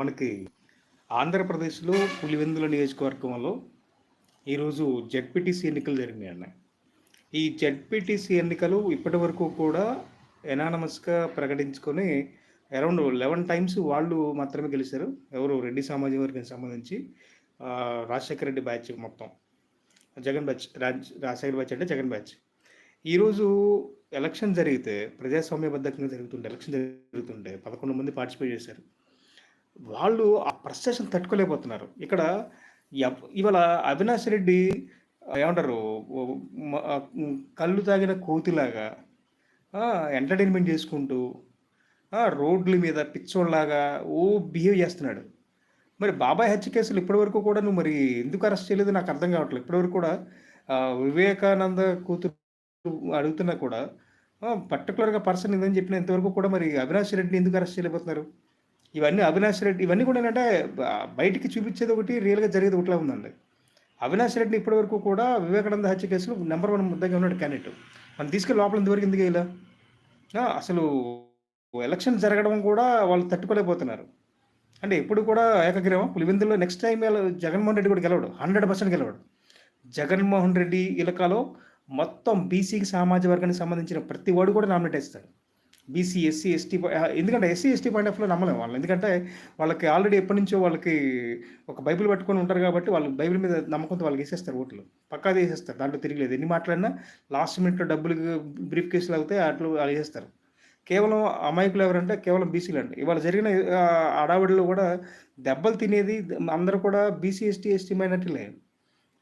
మనకి ఆంధ్రప్రదేశ్లో పులివెందుల నియోజకవర్గంలో ఈరోజు జడ్పీటీసీ ఎన్నికలు జరిగినాయన్న. ఈ జడ్పీటీసీ ఎన్నికలు ఇప్పటి వరకు కూడా ఎనానమస్గా ప్రకటించుకొని అరౌండ్ లెవెన్ టైమ్స్ వాళ్ళు మాత్రమే గెలిచారు. ఎవరు? రెడ్డి సామాజిక వర్గానికి సంబంధించి రాజశేఖర రెడ్డి బ్యాచ్ మొత్తం. జగన్ బ్యాచ్ రాజ్ రాజశేఖర బ్యాచ్ అంటే జగన్ బ్యాచ్. ఈరోజు ఎలక్షన్ జరిగితే ప్రజాస్వామ్యబద్ధంగా జరుగుతుంటే ఎలక్షన్ జరుగుతుంటే పదకొండు మంది పార్టిసిపేట్ చేశారు. వాళ్ళు ఆ ఫ్రస్ట్రేషన్ తట్టుకోలేకపోతున్నారు. ఇక్కడ ఇవాళ అవినాష్ రెడ్డి ఏమంటారు కళ్ళు తాగిన కోతిలాగా ఎంటర్టైన్మెంట్ చేసుకుంటూ రోడ్ల మీద పిచ్చోళ్ళలాగా ఓ బిహేవ్ చేస్తున్నాడు. మరి బాబాయ్ హత్య కేసులు ఇప్పటివరకు కూడా నువ్వు మరి ఎందుకు అరెస్ట్ చేయలేదు? నాకు అర్థం కావట్లేదు. ఇప్పటివరకు కూడా వివేకానంద కూతురు అడుగుతున్నా కూడా పర్టికులర్గా పర్సన్ ఇదని చెప్పిన ఇంతవరకు కూడా మరి అవినాష్ రెడ్డిని ఎందుకు అరెస్ట్ చేయలేకపోతున్నారు? ఇవన్నీ అవినాష్ రెడ్డి ఇవన్నీ కూడా ఏంటంటే బయటికి చూపించేది ఒకటి రియల్గా జరిగేది ఒకటిలా ఉందండి. అవినాష్ రెడ్డి ఇప్పటివరకు కూడా వివేకానంద హత్య కేసులో నెంబర్ వన్ ముద్దగా ఉన్నాడు క్యాండిడేట్ మనం తీసుకెళ్ళి లోపల ఇంతవరకు ఎందుకు ఇలా? అసలు ఎలక్షన్ జరగడం కూడా వాళ్ళు తట్టుకోలేకపోతున్నారు. అంటే ఎప్పుడు కూడా ఏకగ్రీవం. పులివెందులో నెక్స్ట్ టైం జగన్మోహన్ రెడ్డి కూడా గెలవడు. హండ్రెడ్ పర్సెంట్ గెలవడు. జగన్మోహన్ రెడ్డి ఇలకాలో మొత్తం బీసీకి సామాజిక వర్గానికి సంబంధించిన ప్రతి వాడు కూడా నామినేట్ చేస్తాడు బీసీ ఎస్సీ ఎస్టీ ఎందుకంటే ఎస్సీ ఎస్టీ పాయింట్ ఆఫ్లో నమ్మలేము వాళ్ళు ఎందుకంటే వాళ్ళకి ఆల్రెడీ ఎప్పటి నుంచో వాళ్ళకి ఒక బైబిల్ పట్టుకొని ఉంటారు కాబట్టి వాళ్ళు బైబిల్ మీద నమ్మకంతో వాళ్ళకి వేసేస్తారు ఓట్లు. పక్కా వేసేస్తారు. దాంట్లో తిరిగిలేదు. ఎన్ని మాట్లాడినా లాస్ట్ మినిట్లో డబ్బులు బ్రీఫ్ కేసులు అవుతాయి అట్లు వాళ్ళు వేసేస్తారు. కేవలం అమాయకులు ఎవరంటే కేవలం బీసీలు అండి. ఇవాళ జరిగిన అడావిడిలో హడావిడిలో కూడా దెబ్బలు తినేది అందరూ కూడా బీసీ ఎస్టీ ఎస్టీ మైనార్టీలే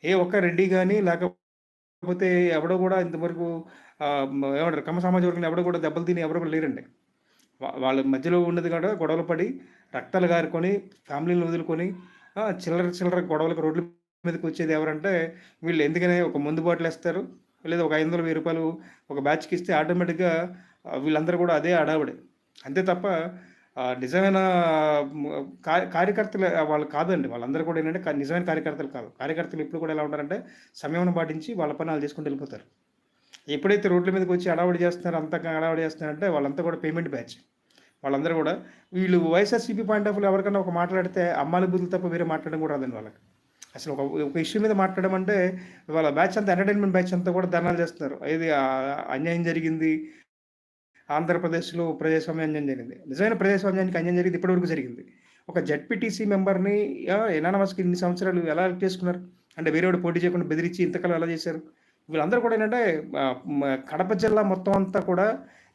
ఏ ఒక్క రెడ్డి కానీ లేకపోతే ఎవడో కూడా ఇంతవరకు ఏమంటారు? కమ్మ సామాజిక వర్గంలో ఎవడో కూడా దెబ్బలు తిని ఎవరో కూడా లేరండి. వా- వాళ్ళ మధ్యలో ఉన్నది కూడా గొడవలు పడి రక్తాలు గారుకొని ఫ్యామిలీని వదులుకొని చిల్లర చిల్లర గొడవలకు రోడ్ల మీదకి వచ్చేది ఎవరంటే వీళ్ళు ఎందుకనే ఒక మందు బాటిల్ వేస్తారు లేదా ఒక ఐదు వందల వెయ్యి రూపాయలు ఒక బ్యాచ్కి ఇస్తే ఆటోమేటిక్గా వీళ్ళందరూ కూడా అదే అడావిడే అంతే తప్ప నిజమైన కార్య- కార్యకర్తలు వాళ్ళు కాదండి. వాళ్ళందరూ కూడా ఏంటంటే నిజమైన కార్యకర్తలు కాదు. కార్యకర్తలు ఇప్పుడు కూడా ఎలా ఉంటారంటే సమయం పాటించి వాళ్ళ పని వాళ్ళు చేసుకుంటూ వెళ్ళిపోతారు. ఎప్పుడైతే రోడ్ల మీదకి వచ్చి అడావుడి చేస్తున్నారు అంతా అడావుడి చేస్తున్నారంటే వాళ్ళంతా కూడా పేమెంట్ బ్యాచ్ వాళ్ళందరూ కూడా వీళ్ళు వైఎస్ఆర్సీపీ పాయింట్ ఆఫ్ వ్యూ ఎవరికైనా ఒక మాట్లాడితే అమ్మాలి బుద్ధులు తప్ప వేరే మాట్లాడడం కూడా రాదండి వాళ్ళకి. అసలు ఒక ఒక ఇష్యూ మీద మాట్లాడడం అంటే వాళ్ళ బ్యాచ్ అంతా ఎంటర్టైన్మెంట్ బ్యాచ్ అంతా కూడా ధర్నాలు చేస్తున్నారు. ఇది అన్యాయం జరిగింది ఆంధ్రప్రదేశ్లో ప్రజాస్వామ్య అన్యాయం జరిగింది. నిజమైన ప్రజాస్వామ్యానికి అన్యాయం జరిగింది ఇప్పటివరకు జరిగింది. ఒక జడ్పీటీసీ మెంబర్ని ఎనానమస్కి ఇన్ని సంవత్సరాలు ఎలా చేసుకున్నారు? అంటే వేరేవాడు పోటీ చేయకుండా బెదిరించి ఇంతకాలం ఎలా చేశారు? వీళ్ళందరూ కూడా ఏంటంటే కడప జిల్లా మొత్తం అంతా కూడా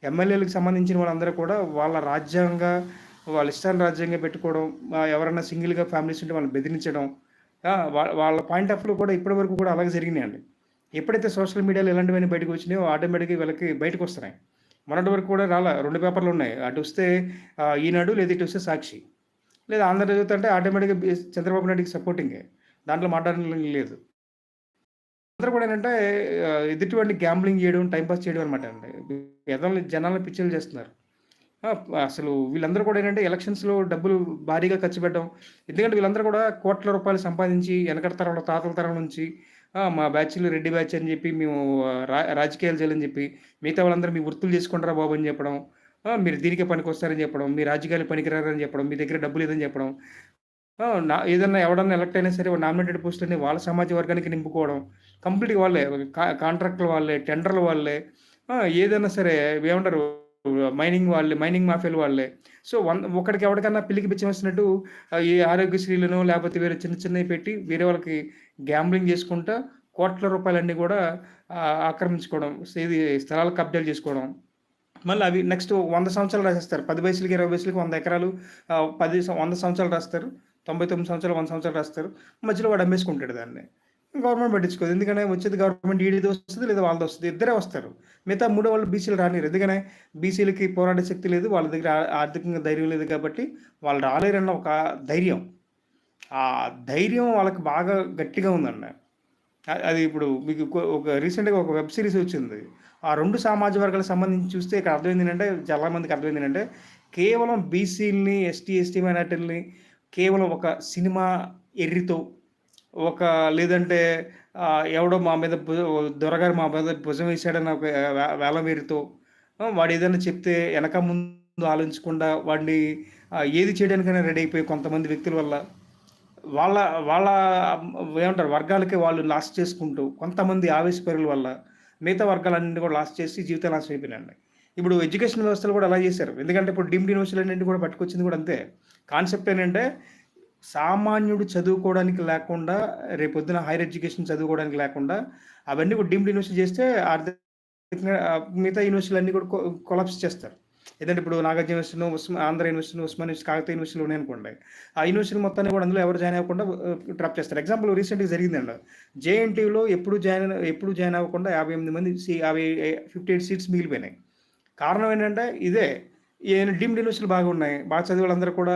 ఎమ్మెల్యేలకు సంబంధించిన వాళ్ళందరూ కూడా వాళ్ళ రాజ్యాంగ వాళ్ళ ఇష్టాన్ని రాజ్యాంగం పెట్టుకోవడం ఎవరైనా సింగిల్గా ఫ్యామిలీస్ ఉంటే వాళ్ళని బెదిరించడం వాళ్ళ పాయింట్ ఆఫ్ వ్యూ కూడా ఇప్పటి వరకు కూడా అలాగే జరిగినాయండి. ఎప్పుడైతే సోషల్ మీడియాలో ఇలాంటివన్నీ బయటకు వచ్చినాయో ఆటోమేటిక్గా వీళ్ళకి బయటకు వస్తున్నాయి. మొన్నటి వరకు కూడా రాలా రెండు పేపర్లు ఉన్నాయి. అటు వస్తే ఈనాడు లేదా ఇటు వస్తే సాక్షి. లేదా ఆంధ్రజ్యోతి అంటే ఆటోమేటిక్గా చంద్రబాబు నాయుడికి సపోర్టింగే దాంట్లో మాట్లాడడం లేదు అందరూ కూడా ఏంటంటే ఆ, ఎదుటివాడిని గ్యాంబ్లింగ్ చేయడం టైంపాస్ చేయడం అనమాట అండి. ఎదల్ని జనాలను పిచ్చలు చేస్తున్నారు. అసలు వీళ్ళందరూ కూడా ఏంటంటే ఎలక్షన్స్లో డబ్బులు భారీగా ఖర్చు పెట్టడం. ఎందుకంటే వీళ్ళందరూ కూడా కోట్ల రూపాయలు సంపాదించి వెనకటి తరంలో తాతల తరం నుంచి మా బ్యాచ్లు రెడ్డి బ్యాచ్ అని చెప్పి మేము రా రాజకీయాలు చేయాలని చెప్పి మిగతా వాళ్ళందరూ మీ వృత్తులు చేసుకుంటారా బాబు అని చెప్పడం. మీరు దీనికే పనికి వస్తారని చెప్పడం. మీ రాజకీయాలు పనికిరారని చెప్పడం. మీ దగ్గర డబ్బులు లేదని చెప్పడం. నా ఏదన్నా ఎవడన్నా ఎలక్ట్ అయినా సరే నామినేటెడ్ పోస్టులని వాళ్ళ సమాజ వర్గానికి నింపుకోవడం. కంప్లీట్గా వాళ్ళే కా- కాంట్రాక్టుల వాళ్ళే టెండర్ల వాళ్ళే ఏదైనా సరే ఏమంటారు మైనింగ్ వాళ్ళే మైనింగ్ మాఫియాలు వాళ్ళే. సో వన్ ఒకడికి ఎవరికన్నా పిల్లికి పిచ్చి వస్తున్నట్టు ఈ ఆరోగ్యశ్రీలను లేకపోతే వేరే చిన్న చిన్నవి పెట్టి వేరే వాళ్ళకి గ్యాంబ్లింగ్ చేసుకుంటా కోట్ల రూపాయలన్నీ కూడా ఆక్రమించుకోవడం ఇది స్థలాలు కబ్జాలు చేసుకోవడం. మళ్ళీ అవి నెక్స్ట్ వంద సంవత్సరాలు రాసేస్తారు. పది వయసులకి ఇరవై వయసులకి వంద ఎకరాలు పది వంద సంవత్సరాలు రాస్తారు. తొంభై తొమ్మిది సంవత్సరాలు వంద సంవత్సరాలు రాస్తారు. మధ్యలో వాడు అమ్మేసుకుంటాడు దాన్ని. గవర్నమెంట్ పట్టించుకోదు. ఎందుకంటే వచ్చేది గవర్నమెంట్ ఈడీది వస్తుంది లేదా వాళ్ళది వస్తుంది. ఇద్దరే వస్తారు. మిగతా మూడో వాళ్ళు బీసీలు రానిరు ఎందుకనే బీసీలకి పోరాడే శక్తి లేదు వాళ్ళ దగ్గర ఆర్థికంగా ధైర్యం లేదు కాబట్టి వాళ్ళు రాలేరన్న ఒక ధైర్యం. ఆ ధైర్యం వాళ్ళకి బాగా గట్టిగా ఉందండి అది ఇప్పుడు మీకు ఒక రీసెంట్గా ఒక వెబ్ సిరీస్ వచ్చింది. ఆ రెండు సామాజ వర్గాలకు సంబంధించి చూస్తే ఇక్కడ అర్థమైంది ఏంటంటే చాలా మందికి అర్థమైంది ఏంటంటే కేవలం బీసీలని ఎస్టీ ఎస్టీ మైనార్టీలని కేవలం ఒక సినిమా ఎర్రితో ఒక లేదంటే ఎవడో మా మీద దొరగారు మా మీద భుజం వేసాడని ఒక వే- వాడు ఏదైనా చెప్తే వెనక ముందు ఆలోచించకుండా వాడిని ఏది చేయడానికైనా రెడీ అయిపోయి కొంతమంది వ్యక్తుల వల్ల వాళ్ళ వాళ్ళ ఏమంటారు వర్గాలకే వాళ్ళు లాస్ట్ చేసుకుంటూ కొంతమంది ఆవేశపరుల వల్ల మిగతా వర్గాలన్నీ కూడా లాస్ట్ చేసి జీవితం లాస్ట్ అయిపోయినాయండి. ఇప్పుడు ఎడ్యుకేషన్ వ్యవస్థలు కూడా అలా చేశారు. ఎందుకంటే ఇప్పుడు డీమ్డ్ యూనివర్సిటీలు అన్నింటి కూడా పట్టుకొచ్చింది కూడా అంతే. కాన్సెప్ట్ ఏంటంటే సామాన్యుడు చదువుకోవడానికి లేకుండా రేపొద్దున హైయర్ ఎడ్యుకేషన్ చదువుకోవడానికి లేకుండా అవన్నీ కూడా డీమ్డ్ యూనివర్సిటీ చేస్తే ఆర్థిక మిగతా యూనివర్సిటీలు అన్నీ కూడా కొలాప్స్ చేస్తారు. ఏదంటే ఇప్పుడు నాగార్జున యూనివర్సిటీ ఉస్మా ఆంధ్ర యూనివర్సిటీ ఉస్మాన్ యూనివర్సిటీ కాకతీయ యూనివర్సిటీలు ఉన్నాయనుకోండి ఆ యూనివర్సిటీ మొత్తాన్ని కూడా అందులో ఎవరు జాయిన్ అవ్వకుండా డ్రాప్ చేస్తారు. ఎగ్జాంపుల్ రీసెంట్గా జరిగిందండి. జేఎన్టీయూలో ఎప్పుడు జాయిన్ ఎప్పుడు జాయిన్ అవ్వకుండా యాభై ఎనిమిది మంది యాభై ఫిఫ్టీ ఎయిట్ సీట్స్ మిగిలిపోయినాయి. కారణం ఏంటంటే ఇదే డీమ్డ్ యూనివర్సిటీలు బాగా ఉన్నాయి బాగా చదివే వాళ్ళందరూ కూడా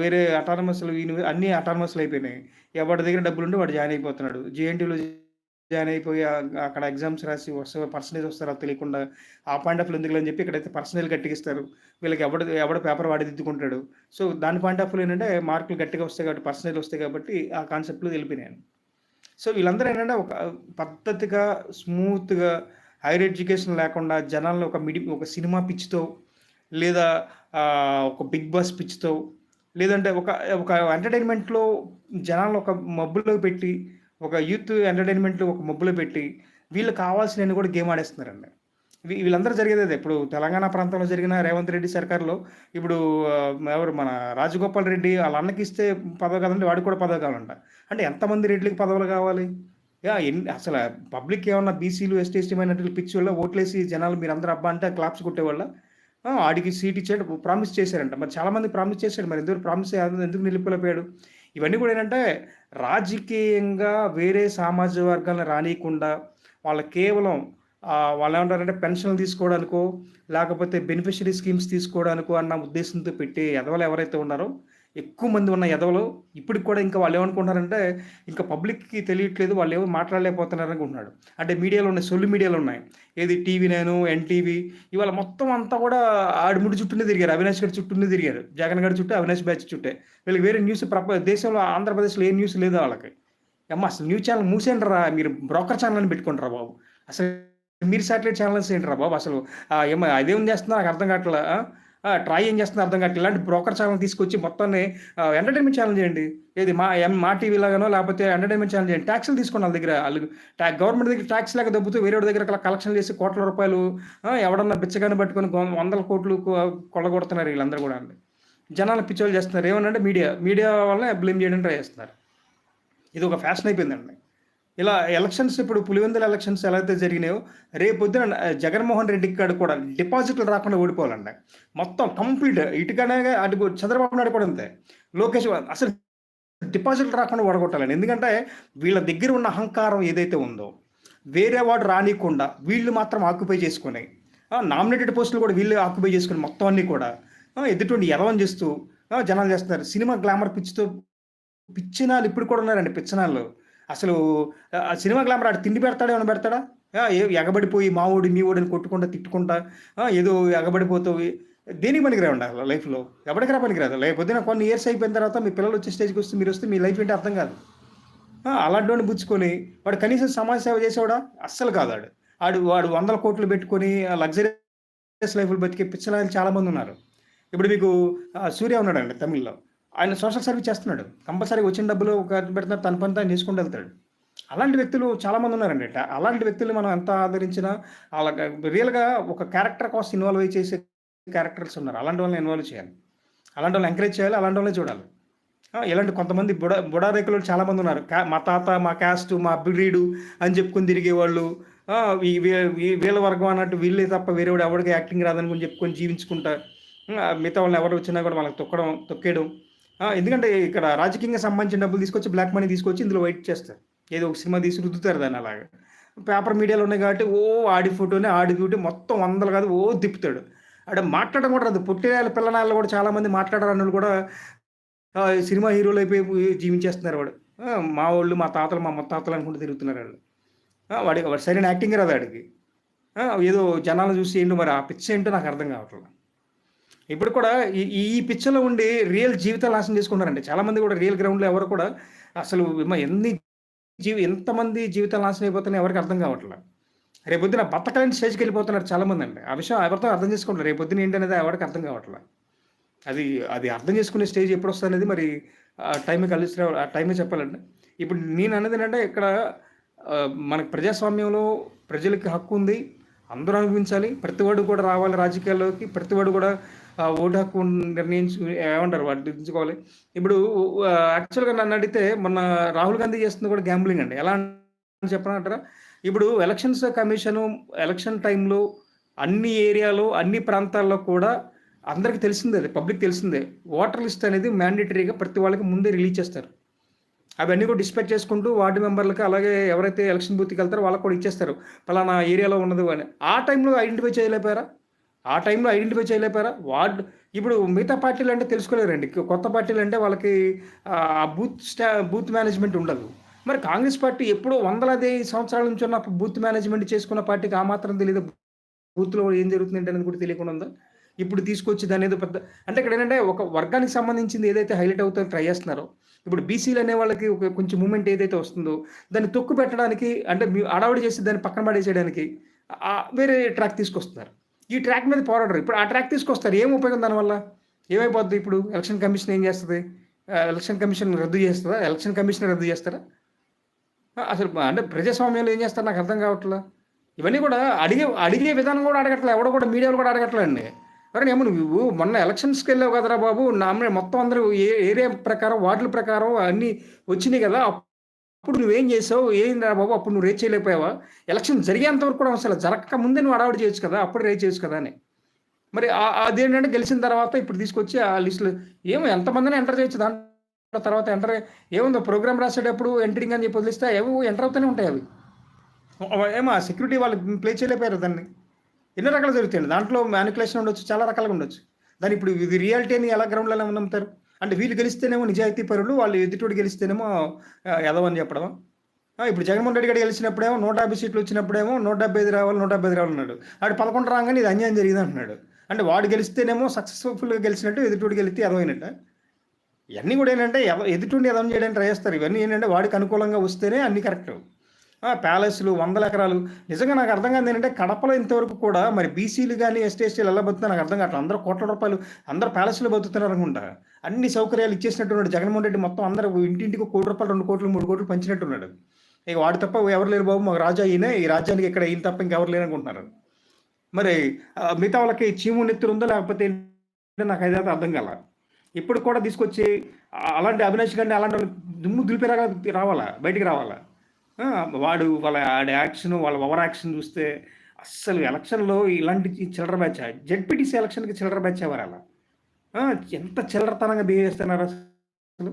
వేరే అటానమస్లు అన్ని అటానమస్లు అయిపోయినాయి. ఎవరి దగ్గర డబ్బులు ఉంటే వాడు జాయిన్ అయిపోతున్నాడు. జేఎన్టీలో జాయిన్ అయిపోయి అక్కడ ఎగ్జామ్స్ రాసి వస్తే పర్సనేజ్ వస్తారో తెలియకుండా ఆ పాయింట్ ఆఫ్ ఎందుకు అని చెప్పి ఇక్కడైతే పర్సనల్ గట్టిగిస్తారు వీళ్ళకి ఎవడ ఎవడ పేపర్ వాడి దిద్దుకుంటాడు. సో దాని పాయింట్ ఆఫ్ ఏంటంటే మార్కులు గట్టిగా వస్తాయి కాబట్టి పర్సనల్ వస్తాయి కాబట్టి ఆ కాన్సెప్ట్లు వెళ్ళిపోయినాను సో వీళ్ళందరూ ఏంటంటే ఒక పద్ధతిగా స్మూత్గా హైయర్ ఎడ్యుకేషన్ లేకుండా జనాలను ఒక మిడి ఒక సినిమా పిచ్చితో లేదా ఒక బిగ్ బాస్ పిచ్తో లేదంటే ఒక ఒక ఎంటర్టైన్మెంట్లో జనాలను ఒక మబ్బులో పెట్టి ఒక యూత్ ఎంటర్టైన్మెంట్ ఒక మబ్బులో పెట్టి వీళ్ళు కావాల్సినవి కూడా గేమ్ ఆడేస్తున్నారండి. వీళ్ళందరూ జరిగేది ఇప్పుడు తెలంగాణ ప్రాంతంలో జరిగిన రేవంత్ రెడ్డి సర్కార్లో ఇప్పుడు ఎవరు మన రాజగోపాల్ రెడ్డి వాళ్ళ అన్నకి ఇస్తే పదవి కాదంటే వాడికి కూడా పదవి కావాలంట. అంటే ఎంతమంది రెడ్లకి పదవులు కావాలి? యా ఎన్ని అసలు పబ్లిక్ ఏమన్నా బీసీలు ఎస్టీ ఎస్టీ మైనార్టీలు పిచ్చి వల్ల ఓట్లేసి జనాలు మీరు అందరూ అబ్బా అంటే క్లాప్స్ కొట్టేవాళ్ళ? ఆడికి సీట్ ఇచ్చాడు ప్రామిస్ చేశారంట. మరి చాలామంది ప్రామిస్ చేశాడు మరి ఎందుకు ప్రామిస్ ఎందుకు నిలిపిపోయాడు ఇవన్నీ కూడా ఏంటంటే రాజకీయంగా వేరే సామాజిక వర్గాలను రానియకుండా వాళ్ళ కేవలం వాళ్ళు ఏమంటారంటే పెన్షన్లు తీసుకోవడానికో లేకపోతే బెనిఫిషరీ స్కీమ్స్ తీసుకోవడానికో అన్న ఉద్దేశంతో పెట్టి ఎదవలు ఎవరైతే ఉన్నారో ఎక్కువ మంది ఉన్న ఎదవలు ఇప్పటికి కూడా ఇంకా వాళ్ళు ఏమనుకుంటున్నారంటే ఇంకా పబ్లిక్కి తెలియట్లేదు వాళ్ళు ఏమో మాట్లాడలేకపోతున్నారు అనుకుంటున్నాడు. అంటే మీడియాలో ఉన్నాయి సొల్లు మీడియాలు ఉన్నాయి. ఏది టీవీ నేను ఎన్టీవీ ఇవాళ మొత్తం అంతా కూడా ఆడిముడి చుట్టూనే తిరిగారు. అవినాష్ గారి చుట్టూనే తిరిగారు. జగన్ గారి చుట్టూ అవినాష్ బ్యాచ్ చుట్టే. వీళ్ళకి వేరే న్యూస్ ప్రప దేశంలో ఆంధ్రప్రదేశ్లో ఏ న్యూస్ లేదు వాళ్ళకి. అమ్మ అసలు న్యూస్ ఛానల్ మూసేండ్రా మీరు బ్రోకర్ ఛానల్ అని పెట్టుకుంటారా బాబు. అసలు మీరు సాటిలైట్ ఛానల్స్ ఏంటరా బాబు? అసలు ఏమో అదేం చేస్తున్నా నాకు అర్థం కావట్లే ట్రై ఏం చేస్తున్నా అర్థం కావట్లేదు. ఇలాంటి బ్రోకర్ ఛానల్ తీసుకొచ్చి మొత్తాన్ని ఎంటర్టైన్మెంట్ ఛానల్ చేయండి. ఏది మా ఎం మా టీవీ లాగానో లేకపోతే ఎంటర్టైన్మెంట్ ఛానల్ చేయండి. ట్యాక్స్లు తీసుకోండి వాళ్ళ దగ్గర. వాళ్ళు గవర్నమెంట్ దగ్గర ట్యాక్స్ లాగా దొబ్బుతూ వేరే దగ్గర కలెక్షన్ చేసి కోట్ల రూపాయలు ఎవడన్నా బిచ్చగాని పట్టుకొని వందల కోట్లు కొలగొడుతున్నారు వీళ్ళందరూ కూడా. అండి జనాలు పిచ్చోళ్ళు చేస్తున్నారు. ఏమనంటే మీడియా. మీడియా వల్ల బ్లేమ్ చేయడానికి ట్రై చేస్తున్నారు. ఇది ఒక ఫ్యాషన్ అయిపోయిందండి. ఇలా ఎలక్షన్స్ ఇప్పుడు పులివెందుల ఎలక్షన్స్ ఎలా అయితే జరిగినాయో రేపొద్దున జగన్మోహన్ రెడ్డికి కాడ కూడా డిపాజిట్లు రాకుండా ఓడిపోవాలండి మొత్తం కంప్లీట్ ఇటుకనే అటు చంద్రబాబు నాయుడు కూడా అంతే. లోకేష్ అసలు డిపాజిట్లు రాకుండా ఓడగొట్టాలండి ఎందుకంటే వీళ్ళ దగ్గర ఉన్న అహంకారం ఏదైతే ఉందో వేరే వాడు రానియకుండా వీళ్ళు మాత్రం ఆక్యుపై చేసుకుని నామినేటెడ్ పోస్టులు కూడా వీళ్ళు ఆక్యుపై చేసుకుని మొత్తం అన్నీ కూడా ఎదుటి ఎలవం చేస్తూ జనాలు చేస్తున్నారు. సినిమా గ్లామర్ పిచ్చితో పిచ్చినాలు ఇప్పుడు కూడా ఉన్నారండి పిచ్చనాలు అసలు సినిమా గ్లామర్ ఆడు తిండి పెడతాడా ఏమైనా పెడతాడా? ఎగబడిపోయి మా ఓడి మీ ఓడిని కొట్టుకుంటా తిట్టుకుంటా ఏదో ఎగబడిపోతావు. దేనికి పనికిరా ఉండాలి లైఫ్లో ఎవరికి రా పనికిరాదు? లేకపోతే కొన్ని ఇయర్స్ అయిపోయిన తర్వాత మీ పిల్లలు వచ్చే స్టేజ్కి వస్తే మీరు వస్తే మీ లైఫ్ ఏంటి అర్థం కాదు. అలాంటి పుచ్చుకొని వాడు కనీసం సమాజ సేవ చేసేవాడా? అస్సలు కాదు వాడు ఆడు వాడు వందల కోట్లు పెట్టుకొని లగ్జరీస్ లైఫ్లు బతికే పిచ్చలాయలు చాలామంది ఉన్నారు. ఇప్పుడు మీకు సూర్య ఉన్నాడండి తమిళ్ళో. ఆయన సోషల్ సర్వీస్ చేస్తున్నాడు. కంపల్సరీ వచ్చిన డబ్బులు ఒక పెడుతున్నారు తన పని తాను చేసుకుంటూ వెళ్తాడు. అలాంటి వ్యక్తులు చాలామంది ఉన్నారండి. అలాంటి వ్యక్తులు మనం ఎంత ఆదరించినా అలా రియల్గా ఒక క్యారెక్టర్ కోసం ఇన్వాల్వ్ అయ్యి చేసే క్యారెక్టర్స్ ఉన్నారు. అలాంటి వాళ్ళని ఇన్వాల్వ్ చేయాలి. అలాంటి వాళ్ళని ఎంకరేజ్ చేయాలి అలాంటి వాళ్ళని చూడాలి. ఇలాంటి కొంతమంది బుడ బుడారేకులు చాలామంది ఉన్నారు. మా తాత మా క్యాస్ట్ మా బ్రీడు అని చెప్పుకొని తిరిగే వాళ్ళు వీళ్ళ వర్గం అన్నట్టు వీళ్ళే తప్ప వేరే వాడు ఎవరికి యాక్టింగ్ రాదని చెప్పుకొని జీవించుకుంటా. మిగతా వాళ్ళని ఎవరు వచ్చినా కూడా వాళ్ళకి తొక్కడం తొక్కేయడం. ఎందుకంటే ఇక్కడ రాజకీయంగా సంబంధించిన డబ్బులు తీసుకొచ్చి బ్లాక్ మనీ తీసుకొచ్చి ఇందులో వైట్ చేస్తారు. ఏదో ఒక సినిమా తీసి రుద్దుతారు దాన్ని అలాగా. పేపర్ మీడియాలో ఉన్నాయి కాబట్టి ఓ ఆడి ఫోటోనే ఆడి ఫోటో మొత్తం వందలు కాదు ఓ తిప్పుతాడు. అంటే మాట్లాడడం కూడా రాదు. పుట్టిన పిల్లనాళ్ళు కూడా చాలామంది మాట్లాడారు కూడా సినిమా హీరోలు అయిపోయి జీవించేస్తున్నారు వాడు. మా వాళ్ళు మా తాతలు మా ముత్తాతలు అనుకుంటూ తిరుగుతున్నారు వాళ్ళు వాడికి వాడు సరైన యాక్టింగ్ రాదు వాడికి ఏదో జనాలు చూసి ఏంటో మరి ఆ పిచ్చ ఏంటో నాకు అర్థం కావట్లేదు. ఇప్పుడు కూడా ఈ ఈ పిచ్చలో ఉండి రియల్ జీవితాలు నాశనం చేసుకుంటారండి చాలామంది కూడా రియల్ గ్రౌండ్లో ఎవరు కూడా అసలు ఎన్ని జీవి ఎంతమంది జీవితాలు నాశనం అయిపోతున్నాయి ఎవరికి అర్థం కావట్లేదు రేపొద్దున బతకలేని స్టేజ్కి వెళ్ళిపోతున్నారు చాలామంది అండి. ఆ విషయం ఎవరితో అర్థం చేసుకుంటారు? రేపొద్దున ఏంటి అనేది ఎవరికి అర్థం కావట్లేదు అది అది అర్థం చేసుకునే స్టేజ్ ఎప్పుడు వస్తుంది అనేది మరి ఆ కలిసి ఆ టైమే చెప్పాలండి. ఇప్పుడు నేను అన్నది ఏంటంటే ఇక్కడ మనకు ప్రజాస్వామ్యంలో ప్రజలకి హక్కు ఉంది. అందరూ అనుభవించాలి. ప్రతివాడు కూడా రావాలి రాజకీయాల్లోకి. ప్రతివాడు కూడా ఓటు హక్కు నిర్ణయించు ఏమంటారు పట్టించుకోవాలి ఇప్పుడు యాక్చువల్గా నన్ను అడిగితే మొన్న రాహుల్ గాంధీ చేస్తుంది కూడా గ్యాంబ్లింగ్ అండి. ఎలా అని చెప్పనంటారా? ఇప్పుడు ఎలక్షన్స్ కమిషన్ ఎలక్షన్ టైంలో అన్ని ఏరియాలో అన్ని ప్రాంతాల్లో కూడా అందరికీ తెలిసిందే అది పబ్లిక్ తెలిసిందే. ఓటర్ లిస్ట్ అనేది మ్యాండేటరీగా ప్రతి వాళ్ళకి ముందే రిలీజ్ చేస్తారు. అవన్నీ కూడా డిస్పాచ్ చేసుకుంటూ వార్డు మెంబర్లకి అలాగే ఎవరైతే ఎలక్షన్ బూత్కి వెళ్తారో వాళ్ళకి కూడా ఇచ్చేస్తారు. పలానా ఏరియాలో ఉన్నది అని. ఆ టైంలో ఐడెంటిఫై చేయలేపారా ఆ టైంలో ఐడెంటిఫై చేయలేపారా వార్డు ఇప్పుడు మిగతా పార్టీలు అంటే తెలుసుకోలేరండి. కొత్త పార్టీలు అంటే వాళ్ళకి ఆ బూత్ స్టా బూత్ మేనేజ్మెంట్ ఉండదు. మరి కాంగ్రెస్ పార్టీ ఎప్పుడో వందలాది సంవత్సరాల నుంచి ఉన్న బూత్ మేనేజ్మెంట్ చేసుకున్న పార్టీకి ఆ మాత్రం తెలియదు. బూత్లో ఏం జరుగుతుంది అనేది కూడా తెలియకుండా ఉందా? ఇప్పుడు తీసుకొచ్చి దాని ఏదో పెద్ద అంటే ఇక్కడ ఏంటంటే ఒక వర్గానికి సంబంధించింది ఏదైతే హైలైట్ అవుతుందో ట్రై చేస్తున్నారో ఇప్పుడు బీసీలు అనే వాళ్ళకి ఒక కొంచెం మూమెంట్ ఏదైతే వస్తుందో దాన్ని తొక్కు పెట్టడానికి అంటే మీ చేసి దాన్ని పక్కన పడేసేయడానికి వేరే ట్రాక్ తీసుకొస్తున్నారు. ఈ ట్రాక్ మీద పోరాడరు. ఇప్పుడు ఆ ట్రాక్ తీసుకొస్తారు. ఏం ఉపయోగం దానివల్ల ఏమైపోద్ది ఇప్పుడు? ఎలక్షన్ కమిషన్ ఏం చేస్తుంది? ఎలక్షన్ కమిషన్ రద్దు చేస్తుందా? ఎలక్షన్ కమిషన్ రద్దు చేస్తారా? అసలు అంటే ప్రజాస్వామ్యంలో ఏం చేస్తారు? నాకు అర్థం కావట్లా. ఇవన్నీ కూడా అడిగే అడిగే విధానం కూడా అడగట్లే. ఎవడో కూడా మీడియాలో కూడా అడగట్లేండి ఎవరైనా ఏమో నువ్వు మొన్న ఎలక్షన్స్కి వెళ్ళావు కదరా బాబు. నా మొత్తం అందరూ ఏ ఏరియా ప్రకారం వార్డుల ప్రకారం అన్నీ వచ్చినాయి కదా. అప్పుడు నువ్వేం చేసావు? ఏం రా బాబు? అప్పుడు నువ్వు రేట్ చేయలేకపోయావా ఎలక్షన్ జరిగేంత వరకు కూడా అసలు జరగక ముందే నువ్వు అడావిడి చేయొచ్చు కదా? అప్పుడు రేట్ చేయొచ్చు కదా అని. మరి ఆ- అదేంటంటే గెలిచిన తర్వాత ఇప్పుడు తీసుకొచ్చి ఆ లిస్టులు ఏమో ఎంతమందిని ఎంటర్ చేయొచ్చు? దాంట్లో తర్వాత ఎంటర్ ఏముందో ప్రోగ్రామ్ రాసేటప్పుడు ఎంటరింగ్ అని చెప్పి వదిలిస్తే ఏవో ఎంటర్ అవుతూనే ఉంటాయి అవి. ఏమో సెక్యూరిటీ వాళ్ళు ప్లే చేయలేకపోయారు దాన్ని. ఎన్నో రకాలు జరుగుతాయండి? దాంట్లో మ్యానికులేషన్ ఉండొచ్చు చాలా రకాలుగా ఉండొచ్చు. దాని ఇప్పుడు ఇది రియాలిటీ అని ఎలా గ్రౌండ్లో నమ్ముతారు అంటే వీళ్ళు గెలిస్తేనేమో నిజాయితీ పరులు వాళ్ళు ఎదుటోడు గెలిస్తేనేమో ఎదవని చెప్పడం ఇప్పుడు జగన్మోహన్ రెడ్డి గారు గెలిచినప్పుడేమో నూట యాభై సీట్లు వచ్చినప్పుడేమో నూట డెబ్బై ఐదు రావాలి నూట డెబ్బై ఐదు రావాలన్నాడు ఆడు పదకొండు రాగానే ఇది అన్యాయం జరిగింది అంటున్నాడు. అంటే వాడు గెలిస్తేనేమో సక్సెస్ఫుల్గా గెలిచినట్టు ఎదుటోడు గెలిస్తే ఎదవైనట్ట ఇవన్నీ కూడా ఏంటంటే ఎవ ఎదుటుండి ఎదం చేయడానికి ట్రై చేస్తారు. ఇవన్నీ ఏంటంటే వాడికి అనుకూలంగా వస్తేనే అన్ని కరెక్ట్. ప్యాలెస్లు వందల ఎకరాలు. నిజంగా నాకు అర్థం కాదు ఏంటంటే కడపలో ఇంతవరకు కూడా మరి బీసీలు కానీ ఎస్టీ ఎస్టీలు ఎలా బతుకుతున్నా నాకు అర్థం కావట్లేదు. అందరూ కోట్ల రూపాయలు అందరూ ప్యాలెస్లో బతుకుతున్నారు అనుకుంటా. అన్ని సౌకర్యాలు ఇచ్చేసినట్టున్నాడు జగన్మోహన్ రెడ్డి మొత్తం అందరూ ఇంటింటికి కోటి రూపాయలు రెండు కోట్లు మూడు కోట్లు పంచినట్టున్నాడు. ఇక వాడు తప్ప ఎవరు లేరు బాబు మాకు రాజా ఈయనే. ఈ రాజ్యానికి ఇక్కడ ఈయన తప్ప ఇంకెవరు లేరు అనుకుంటున్నారు. మరి మిగతా వాళ్ళకి చీము నెత్తురు ఉందో? లేకపోతే నాకు అయితే అర్థం కాల. ఇప్పుడు కూడా తీసుకొచ్చి అలాంటి అవినాష్ గారిని అలాంటి దుమ్ము దులిపేలాగా రావాలా? బయటికి రావాలా? వాడు వాళ్ళ ఆడి యాక్షన్ వాళ్ళ ఓవర్ యాక్షన్ చూస్తే అస్సలు ఎలక్షన్లో ఇలాంటి చిల్లర బ్యాచ్ జెడ్పీటీసీ ఎలక్షన్కి చిల్లర బ్యాచ్ ఎవరు అలా? ఎంత చిల్లరతనంగా బిహేవ్ చేస్తున్నారు అసలు?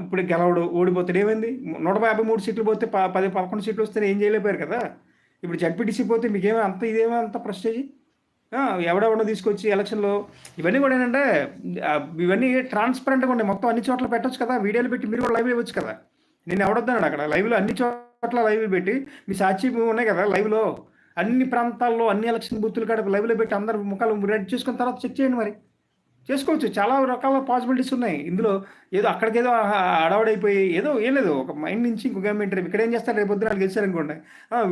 ఇప్పుడు గెలవడు ఓడిపోతాడు ఏమైంది? నూట యాభై మూడు సీట్లు పోతే పది పదకొండు సీట్లు వస్తే ఏం చేయలేకపోయారు కదా? ఇప్పుడు జడ్పీటీసీ పోతే మీకేమో అంత ఇదేమో అంత ప్రెస్టేజ్? ఎవడెవడో తీసుకొచ్చి ఎలక్షన్లో ఇవన్నీ కూడా ఏంటంటే ఇవన్నీ ట్రాన్స్పరెంట్గా ఉన్నాయి మొత్తం అన్ని చోట్ల పెట్టచ్చు కదా? వీడియోలు పెట్టి మీరు కూడా లైవ్ ఇవ్వచ్చు కదా? నేను ఎవడొద్దన్నాడు అక్కడ? లైవ్లో అన్ని చోట్ల లైవ్ పెట్టి మీ సాక్షి ఉన్నాయి కదా లైవ్లో? అన్ని ప్రాంతాల్లో అన్ని ఎలక్షన్ బూత్లు కాడ లైవ్లో పెట్టి అందరు ముఖాలు రెడీ చేసుకున్న తర్వాత చెక్ చేయండి మరి. చేసుకోవచ్చు. చాలా రకాల పాసిబిలిటీస్ ఉన్నాయి. ఇందులో ఏదో అక్కడికేదో అడవడైపోయి ఏదో ఏం లేదు. ఒక మైండ్ నుంచి ఇంకో గవర్నమెంట్ ఇక్కడ ఏం చేస్తారు? రేపు పొద్దున వాళ్ళు